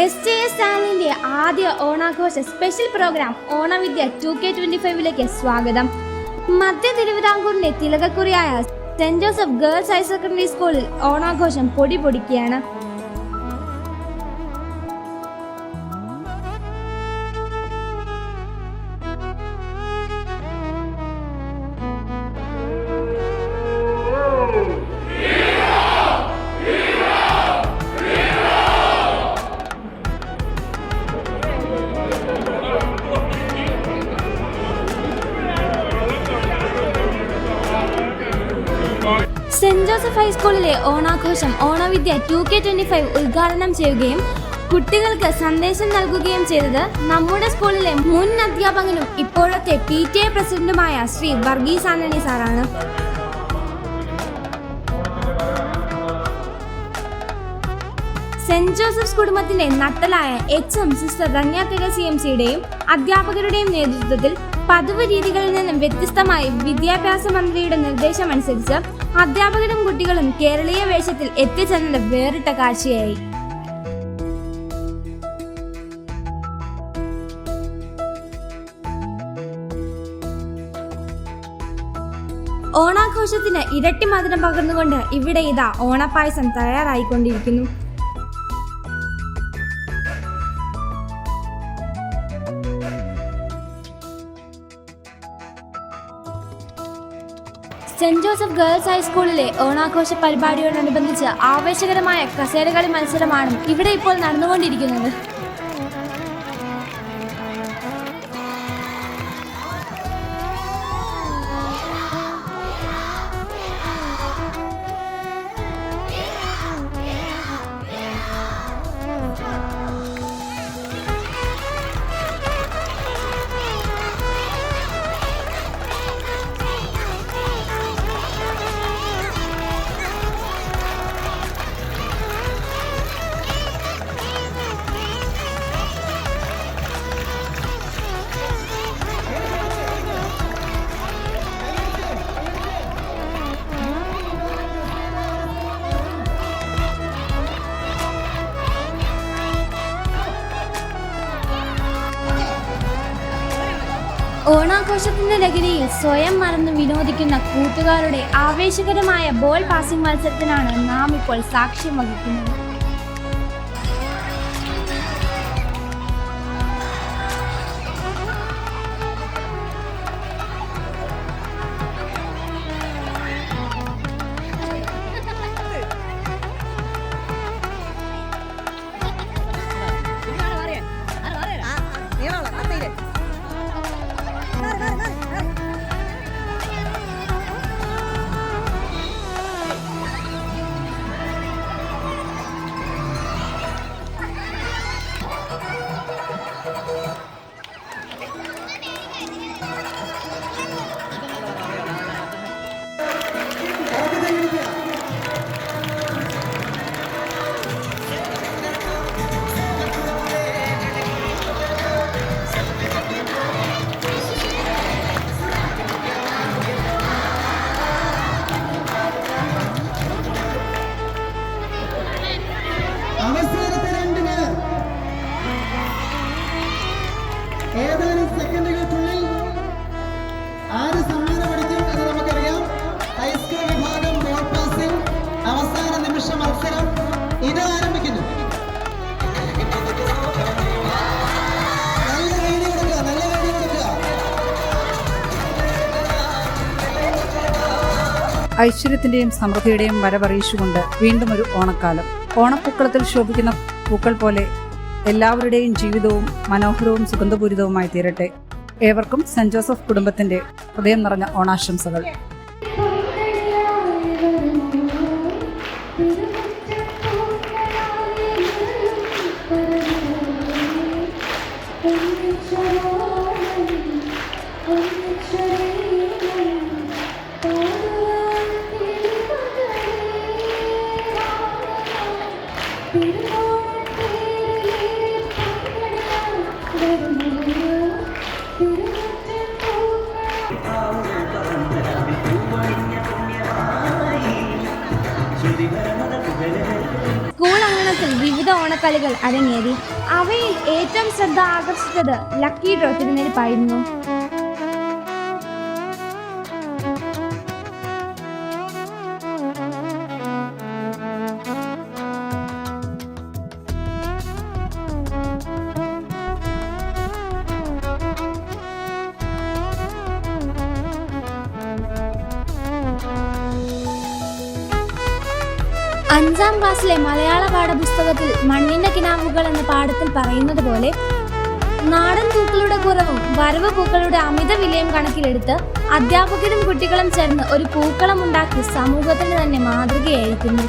S J S ആനിന്റെ ആദ്യ ഓണാഘോഷ special programme ഓണവിദ്യ two K twenty ഫൈവിലേക്ക് സ്വാഗതം. മധ്യ തിരുവിതാംകൂറിന്റെ തിലകക്കുറിയായ saint Joseph girls higher secondary സ്കൂളിൽ ഓണാഘോഷം പൊടി പൊടിക്കുകയാണ്. ജോസഫ് ഹൈസ്കൂളിലെ ഓണാഘോഷം ഓണവിദ്യ ടു കെ ട്വന്റി ഫൈവ് ഉദ്ഘാടനം ചെയ്യുകയും കുട്ടികൾക്ക് സന്ദേശം നൽകുകയും ചെയ്തത് നമ്മുടെ സ്കൂളിലെ മുൻ അധ്യാപകനും ഇപ്പോഴത്തെ പി ടി എ പ്രസിഡന്റുമായ ശ്രീ വർഗീസ് ആന്റണി സാറാണ്. സെന്റ് ജോസഫ്സ് കുടുംബത്തിന്റെ നട്ടലായ H M sister Ranya Theresa M സിയുടെയും അധ്യാപകരുടെയും നേതൃത്വത്തിൽ പതിവ് രീതികളിൽ നിന്നും വ്യത്യസ്തമായി വിദ്യാഭ്യാസ മന്ത്രിയുടെ നിർദ്ദേശമനുസരിച്ച് അധ്യാപകരും കുട്ടികളും കേരളീയ വേഷത്തിൽ എത്തിച്ചെന്നത് വേറിട്ട കാഴ്ചയായി. ഓണാഘോഷത്തിന് ഇരട്ടി മധുരം പകർന്നുകൊണ്ട് ഇവിടെ ഇതാ ഓണപ്പായസം തയ്യാറായിക്കൊണ്ടിരിക്കുന്നു. സെന്റ് ജോസഫ് ഗേൾസ് ഹൈസ്കൂളിലെ ഓണാഘോഷ പരിപാടിയോടനുബന്ധിച്ച് ആവേശകരമായ കസേരകളി മത്സരമാണ് ഇവിടെ ഇപ്പോൾ നടന്നുകൊണ്ടിരിക്കുന്നത്. ഓണാഘോഷത്തിന്റെ ലഹരിയിൽ സ്വയം മറന്ന് വിനോദിക്കുന്ന കൂട്ടുകാരുടെ ആവേശകരമായ ബോൾ പാസിംഗ് മത്സരത്തിനാണ് നാം ഇപ്പോൾ സാക്ഷ്യം വഹിക്കുന്നത്. അവസാനത്തെ രണ്ട് പേർ ഏതാനും സെക്കൻഡുകൾക്കുള്ളിൽ ആര് സമ്മാനം അടിക്കും എന്ന് നമുക്കറിയാം. ഹൈസ്കൂൾ വിഭാഗം ബോൾ അവസാന നിമിഷ മത്സരം ഇത് ആരംഭിക്കുന്നു. ഐശ്വര്യത്തിന്റെയും സമൃദ്ധിയുടെയും വരവറിയിച്ചുകൊണ്ട് വീണ്ടും ഒരു ഓണക്കാലം. ഓണപ്പൂക്കളത്തിൽ ശോഭിക്കുന്ന പൂക്കൾ പോലെ എല്ലാവരുടെയും ജീവിതവും മനോഹരവും സുഗന്ധപൂരിതവുമായി തീരട്ടെ. ഏവർക്കും സെന്റ് ജോസഫ് കുടുംബത്തിന്റെ ഹൃദയം നിറഞ്ഞ ഓണാശംസകൾ. സ്കൂൾ വിവിധ ഓണക്കളികൾ അരങ്ങേറി. അവയിൽ ഏറ്റവും ശ്രദ്ധ ആകർഷിച്ചത് ലക്കി ഡ്രോ തിരഞ്ഞെടുപ്പായിരുന്നു അഞ്ചാം ക്ലാസ്സിലെ മലയാള പാഠപുസ്തകത്തിൽ മണ്ണിന്റെ കിനാവുകൾ എന്ന പാഠത്തിൽ പറയുന്നത് പോലെ നാടൻ പൂക്കളുടെ കുറവും വരവ് പൂക്കളുടെ അമിത വിലയും കണക്കിലെടുത്ത് അധ്യാപകരും കുട്ടികളും ചേർന്ന് ഒരു പൂക്കളം ഉണ്ടാക്കി സമൂഹത്തിന് തന്നെ മാതൃകയായിരിക്കുന്നു.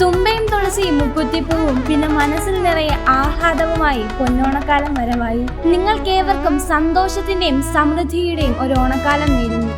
തുമ്പയും തുളസിയും മുക്കുറ്റിപ്പൂവും പിന്നെ മനസ്സിൽ നിറയെ ആഹ്ലാദവുമായി പൊന്നോണക്കാലം വരവായി. നിങ്ങൾക്കേവർക്കും സന്തോഷത്തിന്റെയും സമൃദ്ധിയുടെയും ഒരു ഓണക്കാലം നേരുന്നു.